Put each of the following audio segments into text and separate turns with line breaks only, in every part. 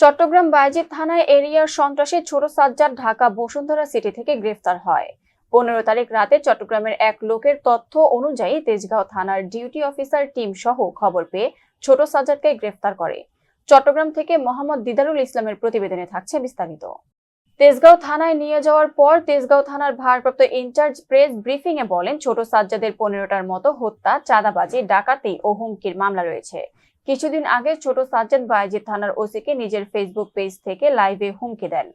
চট্টগ্রাম বাইজিৎ থানায় এরিয়ার সন্ত্রাসী ছোট সাজ্জাদ ঢাকা বসুন্ধরা সিটি থেকে গ্রেফতার হয়। পনেরো তারিখ রাতে চট্টগ্রামের এক লোকের তথ্য অনুযায়ী তেজগাঁও থানার ডিউটি অফিসার টিম সহ খবর পেয়ে ছোট সাজ্জাদকে গ্রেফতার করে। চট্টগ্রাম থেকে মোহাম্মদ দিদারুল ইসলামের প্রতিবেদনে থাকছে বিস্তারিত। তেজগাঁও থানায় নিয়ে যাওয়ার পর তেজগাঁও থানার ভারপ্রাপ্ত ইনচার্জ প্রেস ব্রিফিং এ বলেন, ছোট সাজ্জাদের পনেরোটার মতো হত্যা, চাঁদাবাজি, ডাকাতি ও হুমকির মামলা রয়েছে। কিছুদিন আগে ছোট সাজ্জাদ বাইজিৎ থানার ওসিকে নিজের ফেসবুক পেজ থেকে লাইভে হুমকি দেন।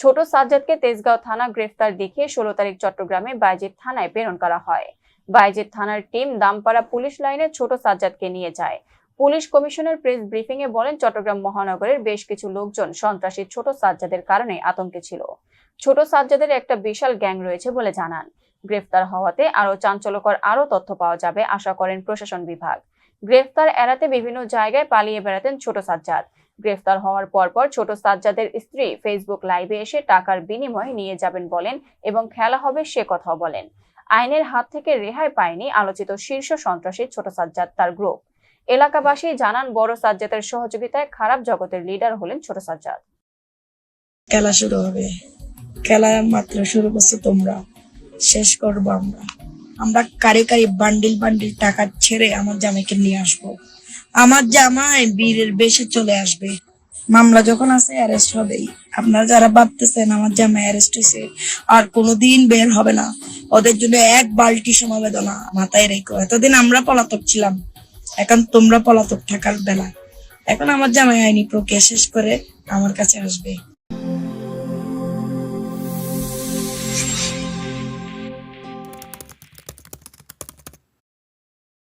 ছোট সাজ্জাদকে তেজগাঁও থানা গ্রেফতার দেখিয়ে ষোলো তারিখ চট্টগ্রামে বাইজিৎ থানায় প্রেরণ করা হয়। বাইজিৎ থানার টিম দামপাড়া পুলিশ লাইনে ছোট সাজ্জাদকে নিয়ে যায়। পুলিশ কমিশনার প্রেস ব্রিফিং এ বলেন, চট্টগ্রাম মহানগরের বেশ কিছু লোকজন সন্ত্রাসী ছোট সাজ্জাদের কারণে আতঙ্কে ছিল। ছোট সাজ্জাদের একটা বিশাল গ্যাং রয়েছে বলে জানান। গ্রেফতার হওয়াতে আরও চাঞ্চল্যকর আরও তথ্য পাওয়া যাবে, আশা করেন প্রশাসন বিভাগ। গ্রেফতার এড়াতে বিভিন্ন জায়গায় পালিয়ে বেড়াতেন ছোট সাজ্জাদ। গ্রেফতার হওয়ার পরপর ছোট সাজ্জাদের স্ত্রী ফেসবুক লাইভে এসে টাকার বিনিময়ে নিয়ে যাবেন বলেন এবং খেলা হবে সে কথাও বলেন। আইনের হাত থেকে রেহাই পায়নি আলোচিত শীর্ষ সন্ত্রাসী ছোট সাজ্জাদ তার গ্রুপ। এলাকাবাসী জানান বড় সাজ্জাদের সহযোগিতায় খারাপ জগতের লিডার হলেন ছোট সাজ্জাদ।
খেলা শুরু হবে। খেলা মাত্র শুরু করছ তোমরা। শেষ করব আমরা। আমরা কারে কারে বান্ডিল বান্ডিল টাকা ছেড়ে আমার জামাইকে নিয়ে আসব। আমার জামাই বীরের বেশে চলে আসবে। মামলা যখন আছে অ্যারেস্ট হবেই। আপনারা যারা ভাবতেছেন আমার জামাই অ্যারেস্ট হয়েছে, আর কোনোদিন বের হবে না। ওদের জন্য এক বালতি সমবেদনা মাথায় রেখো। এতদিন আমরা পলাতক ছিলাম। এখন তোমরা পলাতক থাকার বেলা। এখন আমার জামাই আইনি প্রক্রিয়া শেষ করে আমার কাছে আসবে।